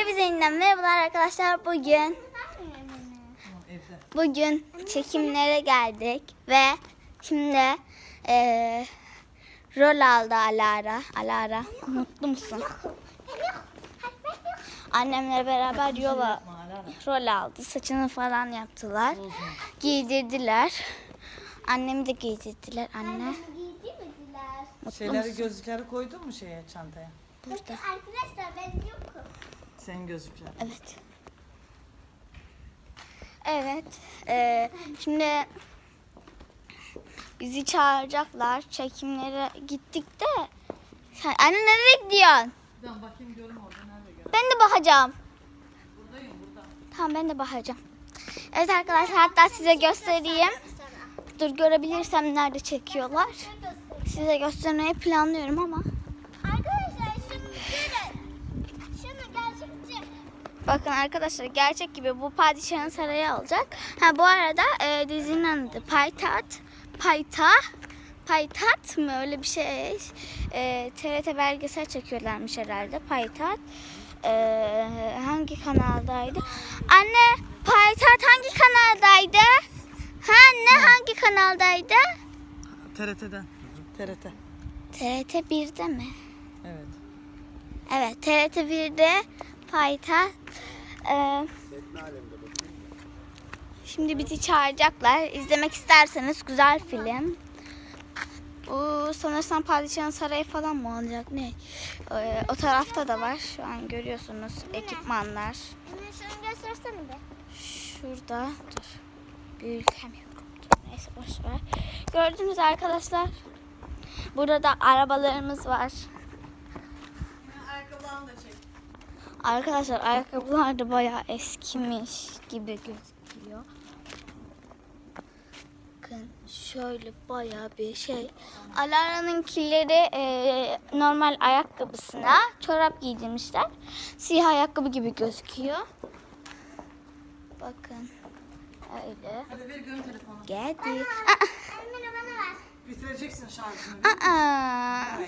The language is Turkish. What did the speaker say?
Hepinize yeniden merhabalar arkadaşlar. Bugün bugün çekimlere geldik ve şimdi eee, rol aldı Alara. Alara mutlu musun? Annemle beraber yola rol aldı. Saçını falan yaptılar. Giydirdiler. Annemi de giydirdiler anne. Mutlu Şeyleri musun? gözlükleri koydun mu şeye çantaya? Burada. Arkadaşlar ben yokum. Senin gözlükler. Evet. Evet. eee, şimdi bizi çağıracaklar. Çekimlere gittik de. Sen, anne nereye gidiyorsun? Ben bakayım görüm orada nerede gör. Ben de bakacağım. Buradayım burada. Tamam ben de bakacağım. Evet arkadaşlar hatta size göstereyim. Dur görebilirsem nerede çekiyorlar. Size göstermeyi planlıyorum ama. Arkadaşlar şunu görün. Bakın arkadaşlar gerçek gibi bu padişahın sarayı olacak. Ha bu arada e, dizinin adı Paytat. Payta. Paytat mı öyle bir şey. E, TRT belgesel çekiyorlarmış herhalde. Paytat. E, hangi kanaldaydı? Anne Paytat hangi kanaldaydı? Ha anne hangi kanaldaydı? TRT'den. TRT. TRT 1'de mi? Evet. Evet TRT 1'de Payitaht. Ee, şimdi bizi çağıracaklar. İzlemek isterseniz güzel film. Bu sanırsam Padişahın Sarayı falan mı olacak ne? Ee, o tarafta da var. Şu an görüyorsunuz ekipmanlar. Şunu göstersene be. Şurada dur. Büyütemiyorum. Dur, Neyse boş ver. Gördünüz arkadaşlar. Burada da arabalarımız var. Ayakkabılarını da çek. Arkadaşlar ayakkabılar da bayağı eskimiş gibi gözüküyor. Bakın şöyle bayağı bir şey. Alara'nınkileri e, normal ayakkabısına çorap giydirmişler. Siyah ayakkabı gibi gözüküyor. Bakın. Öyle. Hadi ver görün telefonu. Geldi. Ver. Bitireceksin şarjını. Aa, aa.